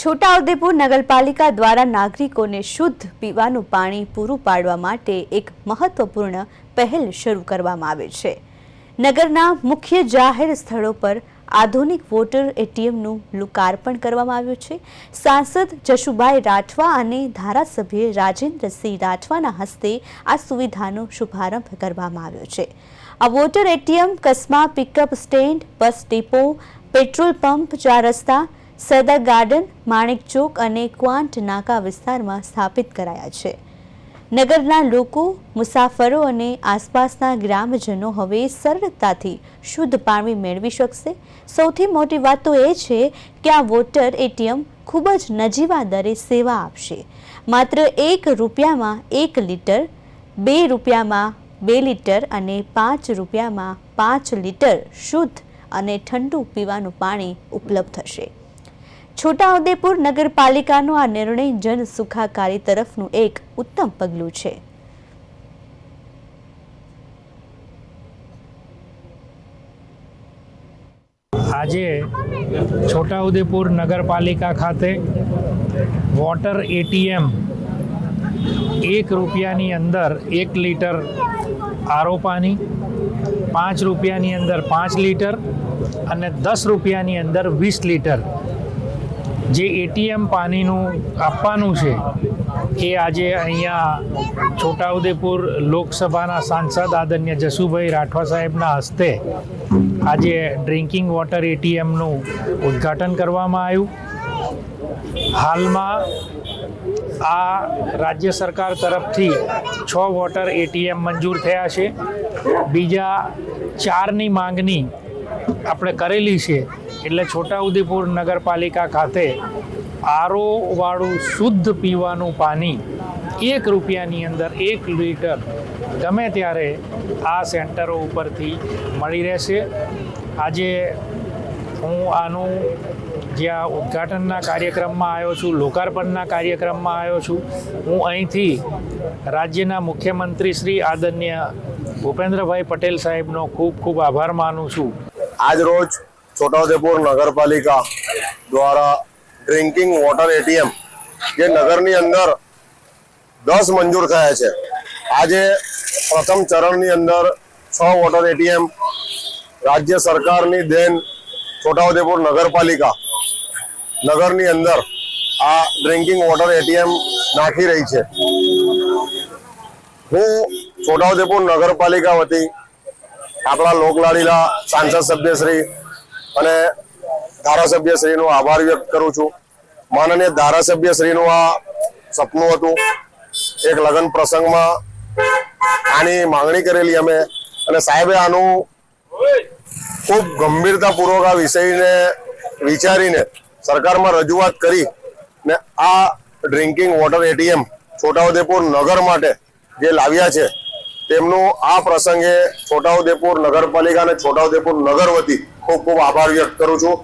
છોટાઉદેપુર નગરપાલિકા દ્વારા નાગરિકોને શુદ્ધ પીવાનું પાણી પૂરું પાડવા માટે એક મહત્વપૂર્ણ પહેલ શરૂ કરવામાં આવે છે. નગરના મુખ્ય જાહેર સ્થળો પર આધુનિક વોટર એટીએમનું લોકાર્પણ કરવામાં આવ્યું છે. સાંસદ જશુભાઈ રાઠવા અને ધારાસભ્ય રાજેન્દ્રસિંહ રાઠવાના હસ્તે આ સુવિધાનો શુભારંભ કરવામાં આવ્યો છે. આ water ATM, કસ્મા pickup stand, bus depot, petrol pump, ચાર રસ્તા સરદાર ગાર્ડન, માણેક ચોક અને ક્વાંટ નાકા વિસ્તારમાં સ્થાપિત કરાયા છે. નગરના લોકો, મુસાફરો અને આસપાસના ગ્રામજનો હવે સરળતાથી શુદ્ધ પાણી મેળવી શકશે. સૌથી મોટી વાત તો એ છે કે આ વોટર એટીએમ ખૂબ જ નજીવા દરે સેવા આપશે. માત્ર એક રૂપિયામાં એક લીટર, બે રૂપિયામાં બે લીટર અને પાંચ રૂપિયામાં પાંચ લીટર શુદ્ધ અને ઠંડુ પીવાનું પાણી ઉપલબ્ધ થશે. છોટાઉદેપુર નગરપાલિકાનો આ નિર્ણય જન સુખાકારી તરફનું એક ઉત્તમ પગલું છે. આજે છોટાઉદેપુર નગરપાલિકા ખાતે વોટર એટીએમ એક રૂપિયાની અંદર એક લીટર આરો પાણી, પાંચ રૂપિયાની અંદર પાંચ લીટર અને દસ રૂપિયાની અંદર વીસ લીટર જે એટીએમ પાણીનું આપવાનું છે, એ આજે અહીંયા છોટાઉદેપુર લોકસભાના સાંસદ આદરણીય જસુભાઈ રાઠવા સાહેબના હસ્તે આજે ડ્રિંકિંગ વોટર એટીએમનું ઉદ્ઘાટન કરવામાં આવ્યું. હાલમાં આ રાજ્ય સરકાર તરફથી છ વોટર એટીએમ મંજૂર થયા છે. બીજા ચારની માંગણી આપણે કરેલી છે, એટલે છોટાઉદેપુર નગરપાલિકા ખાતે આરોવાળું શુદ્ધ પીવાનું પાણી એક રૂપિયાની અંદર એક લીટર ગમે ત્યારે આ સેન્ટરો ઉપરથી મળી રહેશે. આજે હું આનું જ્યાં ઉદ્ઘાટનના કાર્યક્રમમાં આવ્યો છું, લોકાર્પણના કાર્યક્રમમાં આવ્યો છું, હું અહીંથી રાજ્યના મુખ્યમંત્રી શ્રી આદરણીય ભૂપેન્દ્રભાઈ પટેલ સાહેબનો ખૂબ ખૂબ આભાર માનું છું. આજ રોજ છોટાઉદેપુર નગરપાલિકા દ્વારા ડ્રિંકિંગ વોટર એટીએમ જે નગરની અંદર દસ મંજૂર થયા છે. આજે પ્રથમ ચરણની અંદર છ વોટર એટીએમ રાજ્ય સરકારની દેન છોટાઉદેપુર નગરપાલિકા નગરની અંદર આ ડ્રિંકિંગ વોટર એટીએમ નાખી રહી છે. હું છોટાઉદેપુર નગરપાલિકા વતી આપણા લોકલાડીલા સાંસદ સભ્યશ્રી અને ધારાસભ્યશ્રીનો આભાર વ્યક્ત કરું છું. માનનીય ધારાસભ્યશ્રીનું આ સપનું હતું. એક લગ્ન પ્રસંગમાં આની માંગણી કરેલી અમે અને સાહેબે આનું ખૂબ ગંભીરતાપૂર્વક આ વિષયને વિચારીને સરકારમાં રજૂઆત કરી ને આ ડ્રિંકિંગ વોટર એટીએમ છોટાઉદેપુર નગર માટે જે લાવ્યા છે તેમનું આ પ્રસંગે છોટાઉદેપુર નગરપાલિકા અને છોટાઉદેપુર નગર વતી ખૂબ ખૂબ આભાર વ્યક્ત કરું છું.